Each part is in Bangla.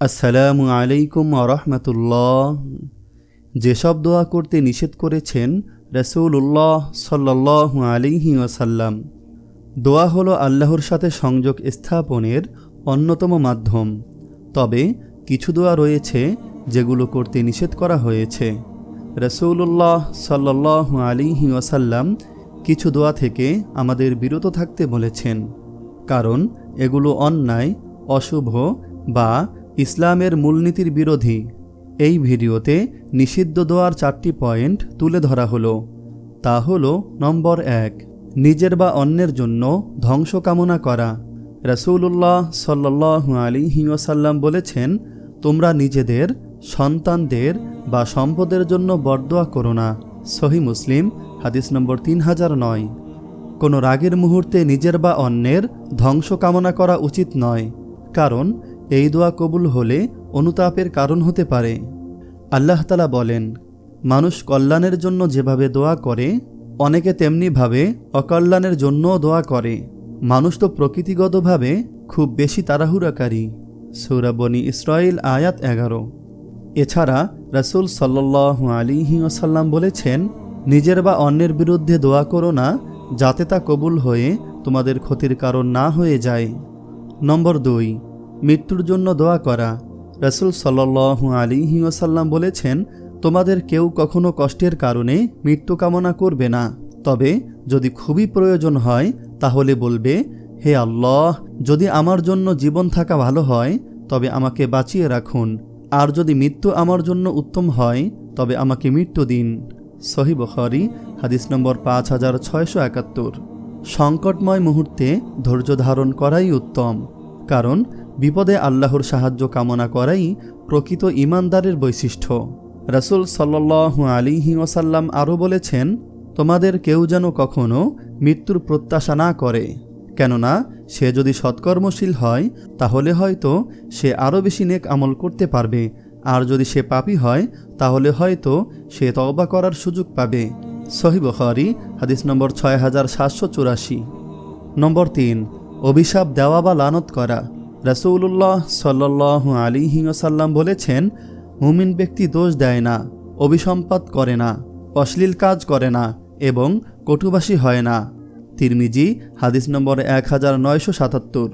আসসালামু আলাইকুম আরহামতুল্লাহ যেসব দোয়া করতে নিষেধ করেছেন রসুল্লাহ সাল্লাহ আলিহি ওয়াসাল্লাম। দোয়া হলো আল্লাহর সাথে সংযোগ স্থাপনের অন্যতম মাধ্যম। তবে কিছু দোয়া রয়েছে যেগুলো করতে নিষেধ করা হয়েছে। রসুল্লাহ সাল্লাহ আলিহি ওয়াসাল্লাম কিছু দোয়া থেকে আমাদের বিরত থাকতে বলেছেন। কারণ এগুলো অন্যায়, অশুভ বা ইসলামের মূলনীতির বিরোধী। এই ভিডিওতে নিষিদ্ধ দোয়ার চারটি পয়েন্ট তুলে ধরা হলো। তা হলো, নম্বর এক, নিজের বা অন্যের জন্য ধ্বংস কামনা করা। রসুল্লাহ সাল্লাহ আলিহি ওসাল্লাম বলেছেন, তোমরা নিজেদের, সন্তানদের বা সম্পদের জন্য বরদোয়া করো না। সহি মুসলিম, হাদিস নম্বর তিন হাজার নয়। কোনো রাগের মুহূর্তে নিজের বা অন্যের ধ্বংস কামনা করা উচিত নয়। কারণ এই দোয়া কবুল হলে অনুতাপের কারণ হতে পারে। আল্লাহ তালা বলেন, মানুষ কল্যাণের জন্য যেভাবে দোয়া করে, অনেকে তেমনিভাবে অকল্যাণের জন্যও দোয়া করে। মানুষ তো প্রকৃতিগতভাবে খুব বেশি তাড়াহুড়াকারী। সৌরাবনী ইসরায়েল আয়াত এগারো। এছাড়া রাসুল সাল্লাহ আলিহি ওসাল্লাম বলেছেন, নিজের বা অন্যের বিরুদ্ধে দোয়া করো না, যাতে তা কবুল হয়ে তোমাদের ক্ষতির কারণ না হয়ে যায়। নম্বর দুই মৃত্যুর জন্য দোয়া করা। রসুল সাল্লু আলিহি ওসাল্লাম বলেছেন, তোমাদের কেউ কখনো কষ্টের কারণে মৃত্যু কামনা করবে না। তবে যদি খুবই প্রয়োজন হয়, তাহলে বলবে, হে আল্লাহ, যদি আমার জন্য জীবন থাকা ভালো হয়, তবে আমাকে বাঁচিয়ে রাখুন। আর যদি মৃত্যু আমার জন্য উত্তম হয়, তবে আমাকে মৃত্যু দিন সহি বখারি, হাদিস নম্বর পাঁচ হাজার ছয়শো একাত্তর। সংকটময় মুহূর্তে ধৈর্য ধারণ করাই উত্তম। কারণ বিপদে আল্লাহর সাহায্য কামনা করাই প্রকৃত ইমানদারের বৈশিষ্ট্য। রাসুল সাল্লু আলিহি ওসাল্লাম আরও বলেছেন, তোমাদের কেউ যেন কখনো মৃত্যুর প্রত্যাশা না করে। কেননা, সে যদি সৎকর্মশীল হয়, তাহলে হয়তো সে আরও বেশি নেক আমল করতে পারবে। আর যদি সে পাপি হয়, তাহলে হয়তো সে তওবা করার সুযোগ পাবে। সহি বখারি, হাদিস নম্বর ছয় হাজার সাতশো চুরাশি। নম্বর তিন, অভিশাপ দেওয়া বা লানত করা। রসৌল্লাহ সাল্লাহ আলিহি ওসাল্লাম বলেছেন, মুমিন ব্যক্তি দোষ দেয় না, অভিসম্পাত করে না, অশ্লীল কাজ করে না এবং কটুবাসী হয় না। তিরমিজি, হাদিস নম্বর এক হাজার নয়শো সাতাত্তর।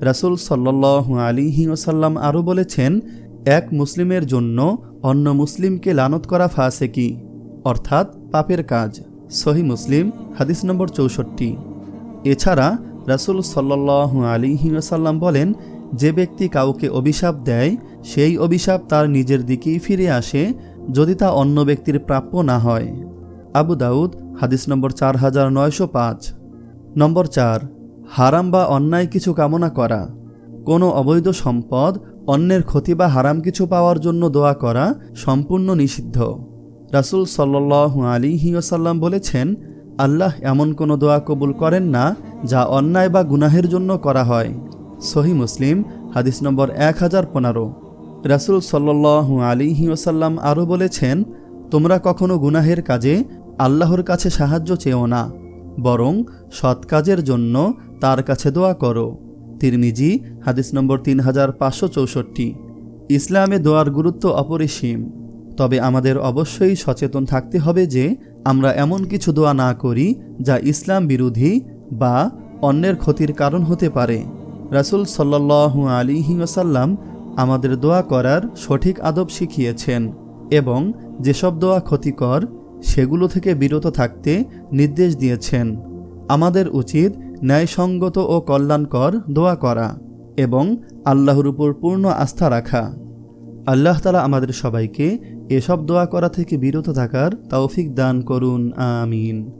রাসুল সাল্লাহ আলিহি ওসাল্লাম আরও বলেছেন, এক মুসলিমের জন্য অন্য মুসলিমকে লানত করা ফাসেকি, অর্থাৎ পাপের কাজ। সহি মুসলিম, হাদিস নম্বর চৌষট্টি। এছাড়া রাসুল সাল্লাহ আলিহি ওসাল্লাম বলেন, যে ব্যক্তি কাউকে অভিশাপ দেয়, সেই অভিশাপ তার নিজের দিকেই ফিরে আসে, যদি তা অন্য ব্যক্তির প্রাপ্য না হয়। আবু দাউদ, হাদিস নম্বর চার হাজার নয়শো পাঁচ। নম্বর চার, হারাম বা অন্যায় কিছু কামনা করা। কোনো অবৈধ সম্পদ, অন্যের ক্ষতি বা হারাম কিছু পাওয়ার জন্য দোয়া করা সম্পূর্ণ নিষিদ্ধ। রাসুল সাল্লাহ আলিহি ওসাল্লাম বলেছেন, আল্লাহ এমন কোনো দোয়া কবুল করেন না যা অন্যায় বা গুনাহের জন্য করা হয়। সহি মুসলিম, হাদিস নম্বর এক হাজার পনেরো। রাসুল সাল্লু আলিহি ওসাল্লাম আরও বলেছেন, তোমরা কখনো গুনাহের কাজে আল্লাহর কাছে সাহায্য চেও না, বরং সৎ কাজের জন্য তার কাছে দোয়া করো। তিরমিজি, হাদিস নম্বর তিন হাজার পাঁচশো চৌষট্টি। ইসলামে দোয়ার গুরুত্ব অপরিসীম। তবে আমাদের অবশ্যই সচেতন থাকতে হবে যে, আমরা এমন কিছু দোয়া না করি যা ইসলাম বিরোধী বা অন্যের ক্ষতির কারণ হতে পারে। রাসুল সাল্লাহু আলিহি ওসাল্লাম আমাদের দোয়া করার সঠিক আদব শিখিয়েছেন এবং যেসব দোয়া ক্ষতিকর, সেগুলো থেকে বিরত থাকতে নির্দেশ দিয়েছেন। আমাদের উচিত ন্যায়সঙ্গত ও কল্যাণকর দোয়া করা এবং আল্লাহর উপর পূর্ণ আস্থা রাখা। আল্লাহ তালা আমাদের সবাইকে এসব দোয়া করা থেকে বিরত থাকার তৌফিক দান করুন, আমিন।